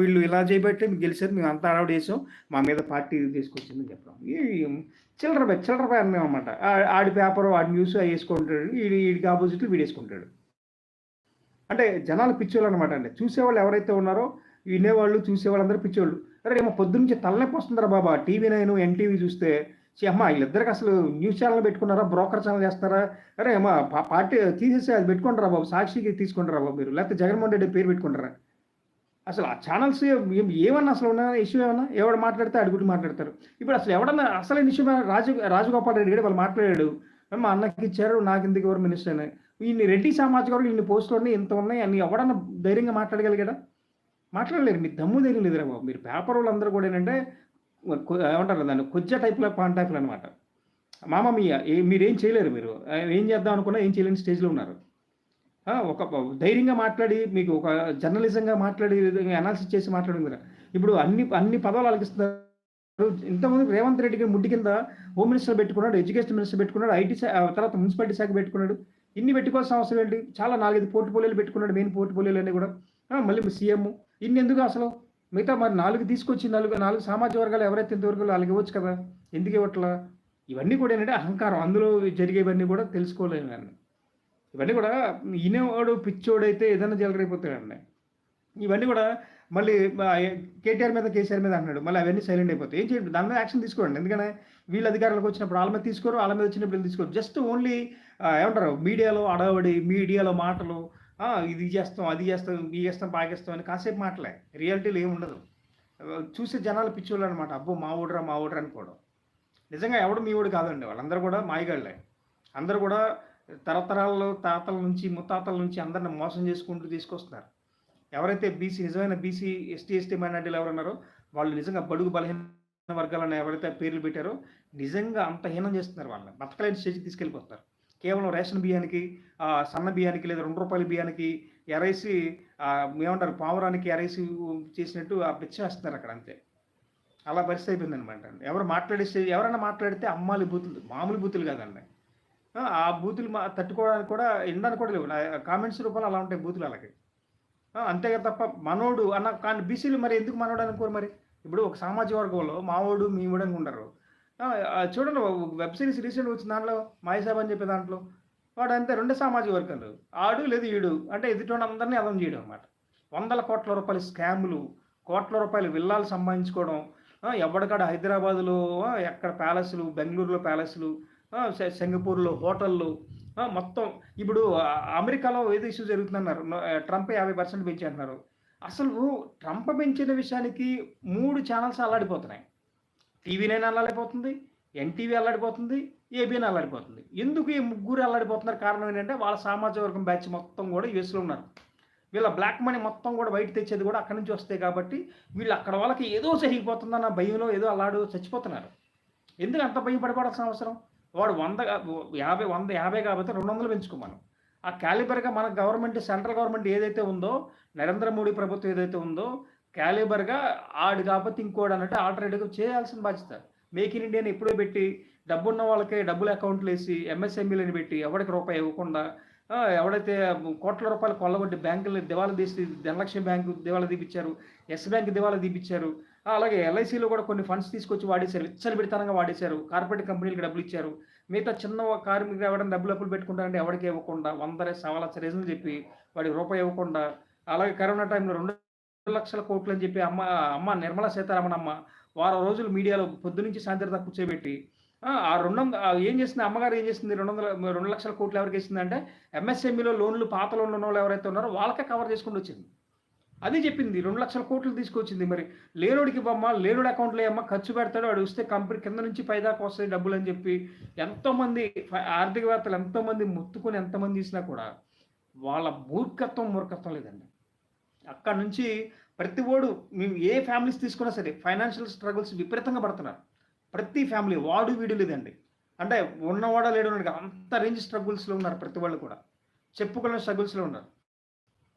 వీళ్ళు ఇలా చేయబట్టి మీకు గెలిచారు మేము అంతా అడవడ చేసాం మా మీద పార్టీ తీసుకొచ్చిందని చెప్పడం. చిల్లర బై చిల్లర బై అనమాట ఆడి పేపర్ ఆడి న్యూస్ అవి వేసుకుంటాడు. వీడి వీడికి ఆపోజిట్లు వీడు వేసుకుంటాడు అంటే జనాలు పిచ్చోళ్ళు అనమాట అండి. చూసేవాళ్ళు ఎవరైతే ఉన్నారో వినేవాళ్ళు చూసేవాళ్ళందరూ పిచ్చోళ్ళు. అరే ఏమో పొద్దునుంచి తలనొప్పి వస్తుందిరా బాబా. టీవీ నైన్ ఎన్టీవీ చూస్తే అమ్మ వీళ్ళిద్దరికి అసలు న్యూస్ ఛానల్ పెట్టుకున్నారా? బ్రోకర్ ఛానల్ చేస్తారా అరే అమ్మా పార్టీ తీసేసి అది పెట్టుకుంటారా బాబు? సాక్షికి తీసుకుంటారా బాబు మీరు? లేకపోతే జగన్మోహన్ రెడ్డి పేరు పెట్టుకుంటారా? అసలు ఆ ఛానల్స్ ఏమన్నా అసలు ఉన్న ఇష్యూ ఏమన్నా? ఎవడు మాట్లాడితే అడుగుడు మాట్లాడతారు. ఇప్పుడు అసలు ఎవడన్నా అసలు ఇష్యూ రాజు రాజగోపాల్ రెడ్డి కూడా వాళ్ళు మాట్లాడాడు. మా అన్నకి ఇచ్చారు నాకు ఎందుకు ఎవరు మినిస్టర్ అని. ఈయన్ని రెడ్డి సామాజిక వర్గం ఇన్ని పోస్టులు ఉన్నాయి ఇంత ఉన్నాయి అని ఎవడన్నా ధైర్యంగా మాట్లాడగలిగాడా? మాట్లాడలేరు. మీ దమ్ము ధైర్యం లేదురా బాబు. మీరు పేపర్ వాళ్ళందరూ కూడా ఏంటంటే ఏమంటారు దాన్ని కొజ్జ టైప్లో పాన్ టైప్లో అనమాట మామ మీ మీరేం చేయలేరు మీరు. ఏం చేద్దాం అనుకున్నా ఏం చేయలేని స్టేజ్లో ఉన్నారు. ఒక ధైర్యంగా మాట్లాడి మీకు ఒక జర్నలిజంగా మాట్లాడి అనాలిసిస్ చేసి మాట్లాడింది ఇప్పుడు అన్ని అన్ని పదవులు అలగిస్తున్నారు ఇంతకుముందు రేవంత్ రెడ్డికి ముడ్డి కింద హోమ్ మినిస్టర్ పెట్టుకున్నాడు ఎడ్యుకేషన్ మినిస్టర్ పెట్టుకున్నాడు ఐటీ ఆ తర్వాత మున్సిపాలిటీ శాఖ పెట్టుకున్నాడు. ఇన్ని పెట్టుకోవాల్సిన అవసరం ఏంటి? చాలా నాలుగైదు పోర్ట్ఫోలియోలు పెట్టుకున్నాడు మెయిన్ పోర్ట్ఫోలియోలు అన్నీ కూడా. మళ్ళీ సీఎం. ఇన్ని ఎందుకు అసలు? మిగతా మరి నాలుగు తీసుకొచ్చి నాలుగు నాలుగు సామాజిక వర్గాలు ఎవరైతే ఇంతవరకు వాళ్ళకి ఇవ్వచ్చు కదా ఎందుకు ఇవ్వట్లా? ఇవన్నీ కూడా ఏంటంటే అహంకారం. అందులో జరిగేవన్నీ కూడా తెలుసుకోలేను నేను. ఇవన్నీ కూడా ఈనేవాడు పిచ్చోడైతే ఏదైనా జలరైపోతాడండి ఇవన్నీ కూడా మళ్ళీ కేటీఆర్ మీద కేసీఆర్ మీద అంటున్నాడు. మళ్ళీ అవన్నీ సైలెంట్ అయిపోతాయి. ఏం చేయండి దాని మీద యాక్షన్ తీసుకోండి. ఎందుకంటే వీళ్ళ అధికారులకు వచ్చినప్పుడు వాళ్ళ మీద తీసుకోరు వాళ్ళ మీద వచ్చినప్పుడు తీసుకోరు. జస్ట్ ఓన్లీ ఏమంటారు? మీడియాలో అడవడి మీడియాలో మాటలు ఇది చేస్తాం అది చేస్తాం ఇది చేస్తాం పాకిస్తాం అని కాసేపు మాటలే. రియాలిటీలో ఏమి ఉండదు. చూసే జనాలు పిచ్చోళ్ళు అనమాట అబ్బో మా ఊడరా మా ఊడరా అనుకోవడం. నిజంగా ఎవడు మీ ఊడు కాదండి. వాళ్ళందరూ కూడా మాయగాళ్ళే. అందరూ కూడా తరతరాల్లో తాతల నుంచి ముత్తాతల నుంచి అందరిని మోసం చేసుకుంటూ తీసుకొస్తున్నారు. ఎవరైతే బీసీ నిజమైన బీసీ ఎస్టీ ఎస్టీ మైనార్టీలు ఎవరున్నారో వాళ్ళు నిజంగా బడుగు బలహీన వర్గాలను ఎవరైతే పేర్లు పెట్టారో నిజంగా అంత హీనం చేస్తున్నారు వాళ్ళని. బతకలేని స్టేజ్కి తీసుకెళ్ళిపోతున్నారు. కేవలం రేషన్ బియ్యానికి సన్న బియ్యానికి లేదా రెండు రూపాయల బియ్యానికి ఎరైసి ఏమంటారు పావురానికి ఎరైసి చేసినట్టు ఆ పిచ్చేస్తున్నారు అక్కడ అంతే. అలా పరిస్థితి అయిపోయింది అనమాట ఎవరు మాట్లాడే ఎవరైనా మాట్లాడితే అమ్మాలి బూతులు మామూలు బూతులు కాదండి. ఆ, బూతులు మా తట్టుకోవడానికి కూడా ఎండడానికి కూడా లేవు. కామెంట్స్ రూపంలో అలా ఉంటాయి బూతులు అలాగే. అంతేగా తప్ప మనోడు అన్న కానీ బీసీలు మరి ఎందుకు మనోడు అనుకోరు మరి? ఇప్పుడు ఒక సామాజిక వర్గంలో మావోడు మీవుడు అని ఉండరు. చూడండి వెబ్ సిరీస్ రీసెంట్ వచ్చిన దాంట్లో మాయసాబ్ అని చెప్పే దాంట్లో. వాడు అంతే రెండు సామాజిక వర్గాలు. ఆడు లేదు ఈడు. అంటే ఎదుటి అందరినీ అలం చేయడం అనమాట వందల కోట్ల రూపాయల స్కాములు కోట్ల రూపాయలు విల్లాలు సంపాదించుకోవడం. ఎవడికాడ హైదరాబాదులో ఎక్కడ ప్యాలెస్లు బెంగళూరులో ప్యాలెస్లు సింగపూర్లో హోటళ్ళు. మొత్తం ఇప్పుడు అమెరికాలో ఏదో ఇష్యూ జరుగుతుందన్నారు. ట్రంప్ యాభై పర్సెంట్ పెంచి అంటున్నారు అసలు ట్రంప్ పెంచిన విషయానికి మూడు ఛానల్స్ అల్లాడిపోతున్నాయి. టీవీ నైన్ అల్లాడిపోతుంది ఎన్టీవీ అల్లాడిపోతుంది ఏబీఎన్ అల్లాడిపోతుంది. ఎందుకు ఈ ముగ్గురు అల్లాడిపోతున్నారు కారణం ఏంటంటే వాళ్ళ సామాజిక వర్గం బ్యాచ్ మొత్తం కూడా యూఎస్లో ఉన్నారు. వీళ్ళ బ్లాక్ మనీ మొత్తం కూడా బయట తెచ్చేది కూడా అక్కడి నుంచి వస్తాయి కాబట్టి వీళ్ళు అక్కడ వాళ్ళకి ఏదో జరిగిపోతుందన్న భయంలో ఏదో అల్లాడు చచ్చిపోతున్నారు. ఎందుకు అంత భయం పడిపోవాల్సిన అవసరం? వాడు వంద యాభై వంద యాభై కాబట్టి రెండు వందలు పెంచుకోమను. ఆ క్యాలిబర్గా మన గవర్నమెంట్ సెంట్రల్ గవర్నమెంట్ ఏదైతే ఉందో నరేంద్ర మోడీ ప్రభుత్వం ఏదైతే ఉందో క్యాలిబర్గా ఆడు కాకపోతే ఇంకోడు అన్నట్టు ఆల్టర్నేటివ్ చేయాల్సిన బాధ్యత. మేక్ ఇన్ ఇండియాని ఎప్పుడో పెట్టి డబ్బున్న వాళ్ళకే డబ్బులు అకౌంట్లు వేసి ఎంఎస్ఎంఈలని పెట్టి ఎవరికి రూపాయి ఇవ్వకుండా ఎవడైతే కోట్ల రూపాయలు కొల్లగొట్టి బ్యాంకులు దివాలా తీసి ధనలక్ష్మి బ్యాంకు దివాలా తీపిచ్చారు ఎస్ బ్యాంక్ దివాలా తీపిచ్చారు అలాగే ఎల్ఐసిలో కూడా కొన్ని ఫండ్స్ తీసుకొచ్చి వాడేశారు విచ్చలవిడితనంగా వాడేశారు కార్పొరేట్ కంపెనీలకు డబ్బులు ఇచ్చారు. మిగతా చిన్న కార్మికులు ఎవరైనా డబ్బులు అప్పులు పెట్టుకుంటారంటే ఎవరికి ఇవ్వకుండా వంద సవాల రీజన్లు చెప్పి వాడికి రూపాయి ఇవ్వకుండా అలాగే కరోనా టైంలో రెండు లక్షల కోట్లు అని చెప్పి అమ్మ అమ్మ నిర్మలా సీతారామన్ అమ్మ వారం రోజులు మీడియాలో పొద్దు నుంచి సాయంత్రం దాకా కూర్చోబెట్టి ఆ, రెండు ఏం చేసింది? అమ్మగారు ఏం చేసింది? రెండు వందల రెండు లక్షల కోట్లు ఎవరికి ఇస్తుంది అంటే ఎంఎస్ఎంఈలో లోన్లు పాత లోన్లు ఉన్న వాళ్ళు ఎవరైతే ఉన్నారో వాళ్ళకే కవర్ చేసుకుంటూ వచ్చింది. అది చెప్పింది రెండు లక్షల కోట్లు తీసుకొచ్చింది మరి. లేనుడికి ఇవ్వమ్మా లేనుడు అకౌంట్లో ఏమ్మా ఖర్చు పెడతాడు వాడు వస్తే కంపెనీ కింద నుంచి పైదాకా వస్తాయి డబ్బులు అని చెప్పి ఎంతోమంది ఆర్థికవేత్తలు ఎంతోమంది ముత్తుకొని ఎంతమంది తీసినా కూడా వాళ్ళ మూర్ఖత్వం మూర్ఖత్వం లేదండి. అక్కడ నుంచి ప్రతి ఓడు మేము ఏ ఫ్యామిలీస్ తీసుకున్నా సరే ఫైనాన్షియల్ స్ట్రగుల్స్ విపరీతంగా పడుతున్నారు. ప్రతి ఫ్యామిలీ వాడు వీడు లేదండి. అంటే ఉన్నవాడా లేడు అంత రేంజ్ స్ట్రగుల్స్లో ఉన్నారు ప్రతి వాళ్ళు కూడా. చెప్పుకునే స్ట్రగుల్స్లో ఉన్నారు.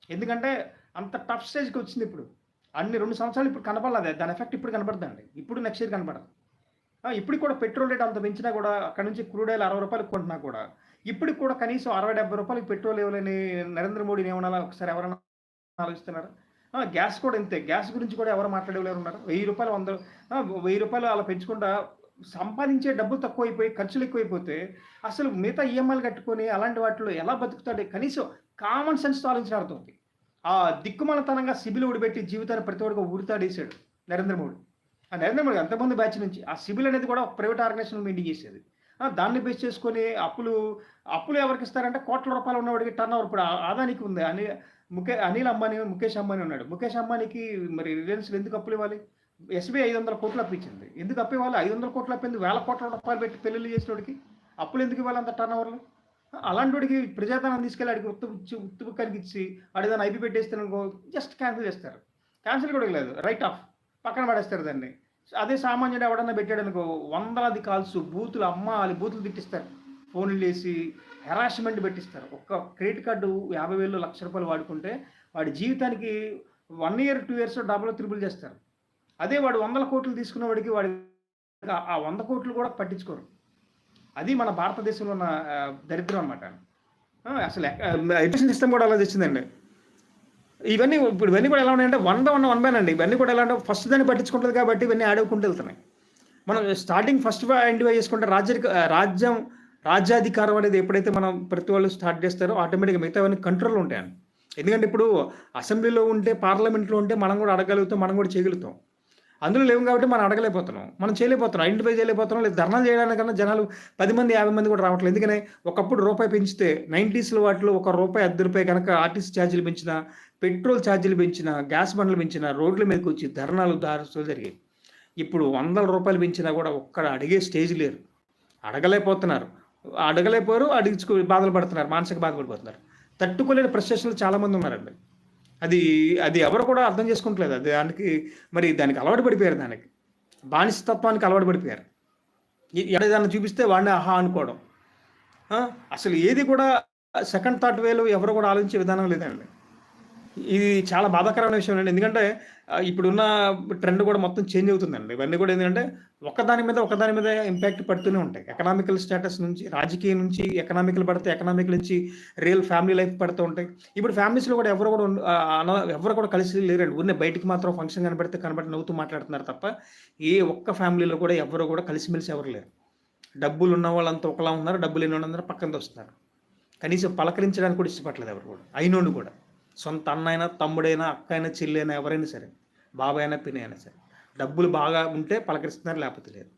ఎందుకంటే అంత టఫ్ స్టేజ్కి వచ్చింది ఇప్పుడు. అన్ని రెండు సంవత్సరాలు ఇప్పుడు కనపడలేదు. దాని ఎఫెక్ట్ ఇప్పుడు కనపడుతుందండి. ఇప్పుడు నెక్స్ట్ ఇయర్ కనపడదు. ఇప్పుడు కూడా పెట్రోల్ రేట్ అంత పెంచినా కూడా అక్కడ నుంచి క్రూడ్ ఆయిల్ అరవై రూపాయలు కొంటున్నా కూడా ఇప్పటికి కూడా కనీసం అరవై డెబ్బై రూపాయలకి పెట్రోల్ ఇవ్వలేని నరేంద్ర మోడీని ఏమన్నా ఒకసారి ఎవరైనా ఆలోచిస్తున్నారు. గ్యాస్ కూడా ఇంతే. గ్యాస్ గురించి కూడా ఎవరు మాట్లాడేవారు ఉన్నారు వెయ్యి రూపాయలు వంద వెయ్యి రూపాయలు అలా పెంచుకుంటా సంపాదించే డబ్బులు తక్కువైపోయి ఖర్చులు ఎక్కువైపోతే అసలు మిగతా ఈఎంఐలు కట్టుకొని అలాంటి వాటిలో ఎలా బతుకుతాడు? కనీసం కామన్ సెన్స్ ఆలోచన అర్థమవుతుంది. ఆ దిక్కుమలతనంగా సిబిల్ ఊడిపెట్టి జీవితాన్ని ప్రతి ఒక్కడికి ఊరితాడేసాడు నరేంద్ర మోడీ. ఆ నరేంద్ర మోడీ ఎంతమంది బ్యాచ్ నుంచి ఆ సిబిల్ అనేది కూడా ఒక ప్రైవేట్ ఆర్గనైజేషన్ మెయింటైన్ చేసేది. దాన్ని బేస్ చేసుకొని అప్పులు అప్పులు ఎవరికి ఇస్తారంటే కోట్ల రూపాయలు ఉన్నవాడికి టర్న్ ఓవర్ ఇప్పుడు ఆదానికి ఉంది. అని ముఖే అనిల్ అంబానీ ముఖేష్ అంబానీ ఉన్నాడు. ముఖేష్ అంబానీకి మరి రిలయన్స్ ఎందుకు అప్పులు ఇవ్వాలి? ఎస్బీఐ ఐదు వందల కోట్లు అప్పించింది. ఎందుకు అప్పు ఇవ్వాలి? ఐదు వందల కోట్లు అప్పింది వేల కోట్ల రూపాయలు పెట్టి పెళ్ళి చేసినోడికి. అప్పులు ఎందుకు ఇవ్వాలి అంత టర్న్ ఓవర్లు అలాంటి ప్రజాధనం తీసుకెళ్ళి అడిగి ఉత్తు ఇచ్చి ఉత్తు కలిగించి అడిదాన్ని ఐపీ పెట్టేస్తే జస్ట్ క్యాన్సిల్ చేస్తారు. క్యాన్సిల్ కూడా లేదు రైట్ ఆఫ్ పక్కన పడేస్తారు దాన్ని. అదే సామాన్యుడు ఎవడన్నా పెట్టాడు అనుకో వందలాది కాల్స్ బూతులు అమ్మాలి బూతులు తిట్టిస్తారు. ఫోన్లు వేసి హెరాస్మెంట్ పెట్టిస్తారు. ఒక్క క్రెడిట్ కార్డు యాభై వేలు లక్ష రూపాయలు వాడుకుంటే వాడి జీవితానికి వన్ ఇయర్ టూ ఇయర్స్ డబ్బులు త్రిబుల్ చేస్తారు. అదే వాడు వందల కోట్లు తీసుకున్న వాడికి వాడి ఆ- వంద కోట్లు కూడా పట్టించుకోరు. అది మన భారతదేశంలో ఉన్న దరిద్రం అనమాట అసలు ఎడ్యుకేషన్ సిస్టమ్ కూడా అలా తెచ్చిందండి. ఇవన్నీ ఇప్పుడు ఇవన్నీ కూడా ఎలా ఉన్నాయంటే one by one one by అండి. ఇవన్నీ కూడా ఎలా అంటే ఫస్ట్ దాన్ని పట్టించుకుంటుంది కాబట్టి ఇవన్నీ ఆడుకుంటూ వెళ్తున్నాయి. మనం స్టార్టింగ్ ఫస్ట్ ఐడెంటిఫై చేసుకుంటే రాజ్య రాజ్యం రాజ్యాధికారం అనేది ఎప్పుడైతే మనం ప్రతి వాళ్ళు స్టార్ట్ చేస్తారో ఆటోమేటిక్గా మిగతావన్నీ కంట్రోల్లో ఉంటాయని. ఎందుకంటే ఇప్పుడు అసెంబ్లీలో ఉంటే పార్లమెంట్లో ఉంటే మనం కూడా అడగలుగుతాం మనం కూడా చేయగలుగుతాం. అందులో లేవు కాబట్టి మనం అడగలేకపోతున్నాం. మనం చేయలేకపోతున్నాం. ఐడెంటిఫై చేయలేకపోతున్నాం. లేదు ధర్నాలు చేయడానికన్నా జనాలు పది మంది యాభై మంది కూడా రావట్లేదు. ఎందుకనే ఒకప్పుడు రూపాయి పెంచితే నైంటీస్లో వాటిలో ఒక రూపాయి అర్ధ రూపాయి కనుక ఆర్టీసీ ఛార్జీలు పెంచిన పెట్రోల్ ఛార్జీలు పెంచిన గ్యాస్ బండ్లు పెంచిన రోడ్ల మీదకి వచ్చి ధర్నాలు దారుస్తూ జరిగాయి. ఇప్పుడు వందల రూపాయలు పెంచినా కూడా ఒక్కడ అడిగే స్టేజ్ లేరు. అడగలేకపోతున్నారు. అడగలేకపోయారు అడిగించుకు బాధలు పడుతున్నారు మానసిక బాధపడిపోతున్నారు తట్టుకోలేని ప్రశ్నలు చాలామంది ఉన్నారండి. అది అది ఎవరు కూడా అర్థం చేసుకుంటలేదు. అది దానికి మరి దానికి అలవాటు పడిపోయారు దానికి. బానిసతత్వానికి అలవాటు పడిపోయారు. ఏదైనా చూపిస్తే వాడిని ఆహా అనుకోవడం. అసలు ఏది కూడా సెకండ్ థాట్ వేలో ఎవరు కూడా ఆలోచించే విధానం లేదండి. ఇది చాలా బాధాకరమైన విషయం అండి. ఎందుకంటే ఇప్పుడున్న ట్రెండ్ కూడా మొత్తం చేంజ్ అవుతుందండి. ఇవన్నీ కూడా ఏంటంటే ఒకదాని మీద ఒకదాని మీద ఇంపాక్ట్ పడుతూనే ఉంటాయి. ఎకనామికల్ స్టేటస్ నుంచి రాజకీయం నుంచి ఎకనామికల్ పడితే ఎకనామికల్ నుంచి రియల్ ఫ్యామిలీ లైఫ్ పడుతూ ఉంటాయి. ఇప్పుడు ఫ్యామిలీస్లో కూడా ఎవరు కూడా ఎవరు కూడా కలిసి లేరండి. ఉన్న బయటికి మాత్రం ఫంక్షన్ కనబడితే కనబడి నవ్వుతూ మాట్లాడుతున్నారు తప్ప ఏ ఒక్క ఫ్యామిలీలో కూడా ఎవరు కూడా కలిసిమెలిసి ఎవరు లేరు. డబ్బులు ఉన్న వాళ్ళంతా ఒకలా ఉన్నారు డబ్బులు లేని వాళ్ళందరూ పక్కన వస్తున్నారు కనీసం పలకరించడానికి కూడా ఇష్టపడలేదు ఎవరు కూడా. అయినోళ్ళు కూడా. సొంత అన్నైనా తమ్ముడైనా అక్క అయినా చెల్లి అయినా ఎవరైనా సరే బాబాయ్ అయినా పిన్ అయినా సరే డబ్బులు బాగా ఉంటే పలకరిస్తున్నారు లేకపోతే లేదు.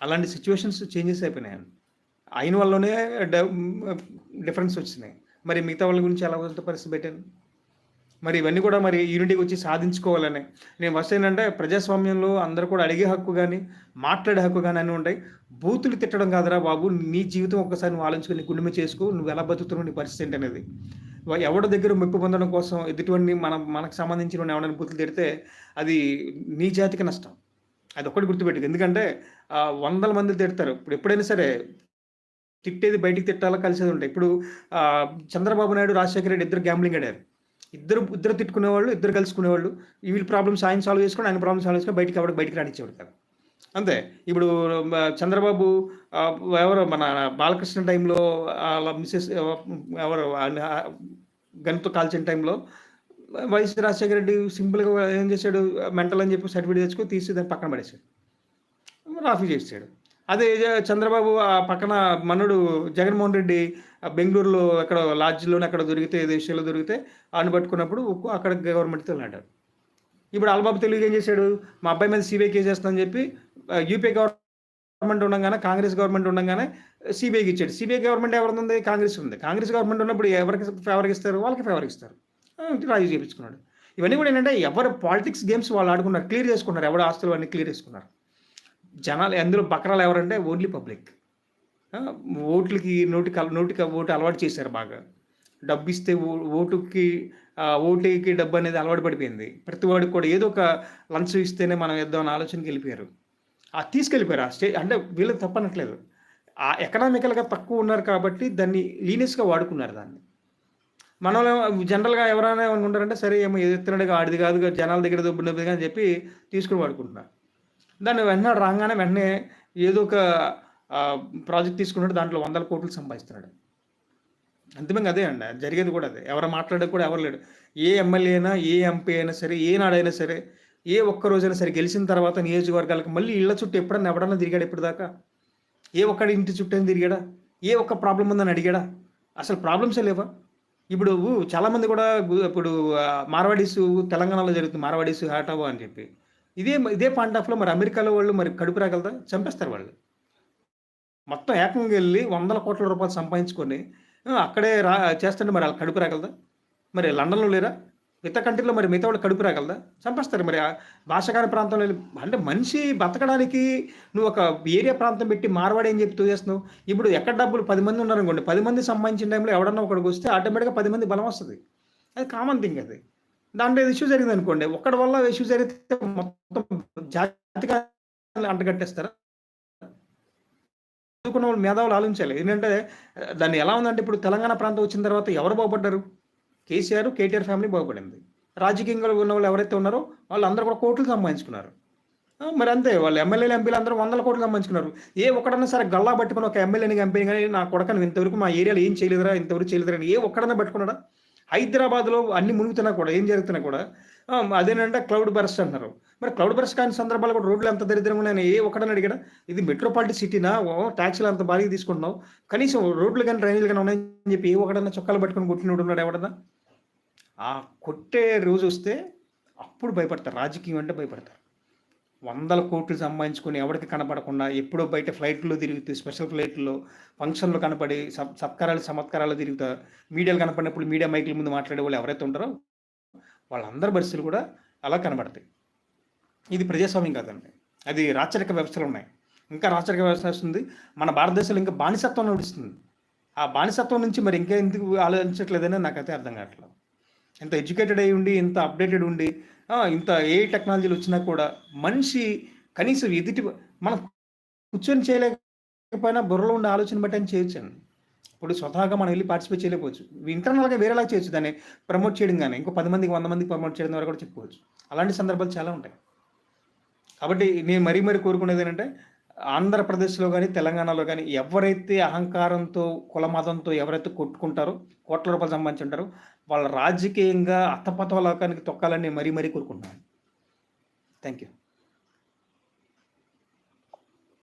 అలాంటి సిచ్యువేషన్స్ చేంజెస్ అయిపోయినాయి అయిన వల్లనే డిఫరెన్స్ వచ్చినాయి. మరి మిగతా వాళ్ళ గురించి ఎలా వదిలితే పరిస్థితి పెట్టాను మరి ఇవన్నీ కూడా మరి యూనిటీకి వచ్చి సాధించుకోవాలని. నేను ఫస్ట్ ఏంటంటే ప్రజాస్వామ్యంలో అందరూ కూడా అడిగే హక్కు కానీ మాట్లాడే హక్కు కానీ అన్నీ ఉంటాయి. బూతులు తిట్టడం కాదురా బాబు నీ జీవితం ఒక్కసారి నువ్వు ఆలోచించుకొని గుండె చేసుకో నువ్వు ఎలా బతుకుతున్నావు నీ పరిస్థితి ఏంటనేది. అనేది ఎవరి దగ్గర మెప్పు పొందడం కోసం ఎదుటివన్నీ మన మనకు సంబంధించిన ఎవరైనా బూతులు తిడితే అది నీ జాతికి నష్టం. అది ఒక్కటి గుర్తుపెట్టుకు. ఎందుకంటే వందల మంది తిడతారు. ఇప్పుడు ఎప్పుడైనా సరే తిట్టేది బయటికి తిట్టాలో కలిసేది ఉంటాయి ఇప్పుడు చంద్రబాబు నాయుడు రాజశేఖర రెడ్డి ఇద్దరు గ్యాంబ్లింగ్ ఆడారు. ఇద్దరు ఇద్దరు తిట్టుకునేవాళ్ళు ఇద్దరు కలుసుకునేవాళ్ళు. వీళ్ళ ప్రాబ్లమ్స్ ఆయన సాల్వ్ చేసుకుని ఆయన ప్రాబ్లమ్ సాల్వ్ చేసుకుని బయటికి ఎవరికి బయటికి రాణించేవాడు కదా. అంతే. ఇప్పుడు చంద్రబాబు ఎవరు మన బాలకృష్ణ టైంలో మిస్సెస్ ఎవరు గన్తో కాల్చిన టైంలో వైఎస్ రాజశేఖర రెడ్డి సింపుల్గా ఏం చేశాడు? మెంటల్ అని చెప్పి సర్టిఫికేట్ తెచ్చుకొని తీసి దాన్ని పక్కన పడేశాడు. రాఫీ చేసాడు అదే చంద్రబాబు ఆ పక్కన మనుడు జగన్మోహన్ రెడ్డి బెంగళూరులో అక్కడ లాడ్జ్లోనే అక్కడ దొరికితే దేశంలో దొరికితే ఆయన పట్టుకున్నప్పుడు అక్కడ గవర్నమెంట్తో వెళ్ళాడు ఇప్పుడు అల్బాబు తెలుగు ఏం చేశాడు? మా అబ్బాయి మీద సిబిఐ కేసు వేస్తుందని చెప్పి యూపీ గవర్నమెంట్ ఉండగానే కాంగ్రెస్ గవర్నమెంట్ ఉండగానే సిబిఐకి ఇచ్చాడు. సిబిఐ గవర్నమెంట్ ఎవరు ఉంది? కాంగ్రెస్ ఉంది. కాంగ్రెస్ గవర్నమెంట్ ఉన్నప్పుడు ఎవరికి ఫేవర్ ఇస్తారు? వాళ్ళకి ఫేవర్ ఇస్తారు. రాజు చేయించుకున్నాడు ఇవన్నీ కూడా ఏంటంటే ఎవరు పాలిటిక్స్ గేమ్స్ వాళ్ళు ఆడుకున్నారు క్లియర్ చేసుకున్నారు. ఎవరు ఆస్తులు అన్ని క్లియర్ చేసుకున్నారు. జనాలు అందులో బక్రాలు ఎవరంటే ఓన్లీ పబ్లిక్ ఓట్లకి నోటి నోటికి ఓటు అలవాటు చేశారు బాగా. డబ్బు ఇస్తే ఓటుకి ఓటుకి డబ్బు అనేది అలవాటు పడిపోయింది. ప్రతి వాడికి కూడా ఏదో ఒక లంచ్ ఇస్తేనే మనం ఇద్దాం ఆలోచనకి వెళ్ళిపోయారు. తీసుకెళ్ళిపోయారు. ఆ స్టే అంటే వీళ్ళకి తప్పనట్లేదు. ఆ ఎకనామికల్గా తక్కువ ఉన్నారు కాబట్టి దాన్ని లీనియస్గా వాడుకున్నారు దాన్ని. మనలో జనరల్గా ఎవరైనా ఏమనుకుంటారంటే సరే ఏమో ఎత్తున్నాడుగా ఆడిది కాదు జనాల దగ్గర దొబ్బు అని చెప్పి తీసుకుని వాడుకుంటున్నారు. దాన్ని వెంటనే రాగానే వెంటనే ఏదో ఒక ప్రాజెక్ట్ తీసుకున్నాడు దాంట్లో వందల కోట్లు సంపాదిస్తున్నాడు. అంతిమంగా అదే అండి. జరిగేది కూడా అదే. ఎవరు మాట్లాడే కూడా ఎవరు లేడు ఏ ఎమ్మెల్యే అయినా ఏ ఎంపీ అయినా సరే ఏ నాడైనా సరే ఏ ఒక్క రోజైనా సరే గెలిచిన తర్వాత నియోజకవర్గాలకు మళ్ళీ ఇళ్ళ చుట్టూ ఎప్పుడన్నా ఎవడన్నా తిరిగాడు ఇప్పటిదాకా? ఏ ఒక్కడి ఇంటి చుట్టూ తిరిగాడా? ఏ ఒక్క ప్రాబ్లం ఉందని అడిగాడా? అసలు ప్రాబ్లమ్సే లేవా? ఇప్పుడు చాలామంది కూడా ఇప్పుడు మార్వాడీస్ తెలంగాణలో జరుగుతుంది మార్వాడీస్ హాటావో అని చెప్పి. ఇదే ఇదే పాయింట్ ఆఫ్లో మరి అమెరికాలో వాళ్ళు మరి కడుపు రాగలదా? చంపేస్తారు వాళ్ళు. మొత్తం ఏకంగా వెళ్ళి వందల కోట్ల రూపాయలు సంపాదించుకొని అక్కడే రా చేస్తుంటే మరి వాళ్ళు కడుపు రాగలదా? మరి లండన్లో లేరా? మిగతా కంట్రీలో మరి మిగతా వాళ్ళు కడుపు రాగలదా? చంపేస్తారు మరి. భాషకార ప్రాంతంలో అంటే మనిషి బతకడానికి నువ్వు ఒక ఏరియా ప్రాంతం పెట్టి మారవాడి అని చెప్పి చేస్తున్నావు ఇప్పుడు ఎక్కడ డబ్బులు? పది మంది ఉన్నారనుకోండి పది మంది సంబంధించిన టైంలో ఎవడన్నా ఒకడికి వస్తే ఆటోమేటిక్గా పది మంది బలం వస్తుంది. అది కామన్ థింగ్ అది. దాంట్లో ఇష్యూ జరిగింది అనుకోండి. ఒక్కడి వల్ల ఇష్యూ జరిగితే మొత్తం జాతిగా అంటగట్టేస్తారా? చదువుకున్న వాళ్ళు మేధావులు ఆలోచించాలి. ఏంటంటే దాన్ని ఎలా ఉందంటే ఇప్పుడు తెలంగాణ ప్రాంతం వచ్చిన తర్వాత ఎవరు బాగుపడ్డారు? కేసీఆర్ కేటీఆర్ ఫ్యామిలీ బాగుపడింది. రాజకీయంగా ఉన్న వాళ్ళు ఎవరైతే ఉన్నారో వాళ్ళందరూ కూడా కోట్లు సంపాదించుకున్నారు. మరి అంతే వాళ్ళు ఎమ్మెల్యేలు ఎంపీలు అందరూ వందల కోట్లు సంపాదించుకున్నారు. ఏ ఒక్కడన్నా సరే గల్లా పట్టుకుని ఒక ఎమ్మెల్యేని కంపెనీ కానీ నా కొడకను ఇంతవరకు మా ఏరియాలో ఏం చేయలేదురా ఇంతవరకు చేయలేదురా ఏ ఒక్కడన్నా పట్టుకున్నాడా? హైదరాబాద్లో అన్ని మునుగుతున్నా కూడా ఏం జరుగుతున్నా కూడా అదేనంటే క్లౌడ్ బర్స్ట్ అంటున్నారు. మరి క్లౌడ్ బ్రష్ కాని సందర్భాలు కూడా రోడ్లు ఎంత దరిద్రంగా ఉన్నాయి ఏ ఒక్కడని అడిగాడా? ఇది మెట్రోపాలిటీ సిటీనా? ఓ ట్యాక్సీలు అంత భారీగా తీసుకుంటున్నావు? కనీసం రోడ్లు కానీ డ్రైనేజీలు కానీ ఉన్నాయని చెప్పి ఏ ఒకడన్నా చొక్కాలు పట్టుకొని కొట్టినోడు ఉన్నాడు ఎవడన్నా? ఆ కొట్టే రోజు వస్తే అప్పుడు భయపడతారు. రాజకీయం అంటే భయపడతారు. వందల కోట్లు సంపాదించుకొని ఎవరికి కనపడకుండా ఎప్పుడో బయట ఫ్లైట్లో తిరుగుతూ స్పెషల్ ఫ్లైట్లో ఫంక్షన్లు కనపడి సత్ సత్కారాలు చమత్కారాలు తిరుగుతారు. మీడియాలు కనపడినప్పుడు మీడియా మైకుల ముందు మాట్లాడే వాళ్ళు ఎవరైతే ఉంటారో వాళ్ళందరి పరిస్థితులు కూడా అలా కనబడతాయి. ఇది ప్రజాస్వామ్యం కాదండి. అది రాచరిక వ్యవస్థలు ఉన్నాయి. ఇంకా రాచరిక వ్యవస్థ వస్తుంది. మన భారతదేశంలో ఇంకా బానిసత్వం నడుస్తుంది. ఆ బానిసత్వం నుంచి మరి ఇంకా ఎందుకు ఆలోచించట్లేదని నాకైతే అర్థం కావట్లేదు. ఇంత ఎడ్యుకేటెడ్ అయి ఉండి ఇంత అప్డేటెడ్ ఉండి ఇంత ఏ టెక్నాలజీలు వచ్చినా కూడా మనిషి కనీసం ఎదుటి మనం కూర్చొని చేయలేకపోయినా బుర్రలో ఉండే ఆలోచన బట్టి అని చేయొచ్చండి. ఇప్పుడు స్వతహాగా మనం వెళ్ళి పార్టిసిపేట్ చేయలేకపోవచ్చు. ఇంటర్నల్గా వేరేలా చేయొచ్చు దాన్ని ప్రమోట్ చేయడం కానీ ఇంకో పది మందికి వంద మందికి ప్రమోట్ చేయడం ద్వారా కూడా చెప్పుకోవచ్చు. అలాంటి సందర్భాలు చాలా ఉంటాయి. కాబట్టి నేను మరీ మరీ కోరుకునేది ఏంటంటే ఆంధ్రప్రదేశ్లో కానీ తెలంగాణలో కానీ ఎవరైతే అహంకారంతో కులమతంతో ఎవరైతే కొట్టుకుంటారో కోట్ల రూపాయలు సంబంధించి ఉంటారో వాళ్ళ రాజకీయంగా అత్తపతలోకానికి తొక్కాలని మరీ మరీ కోరుకుంటున్నాను. Thank you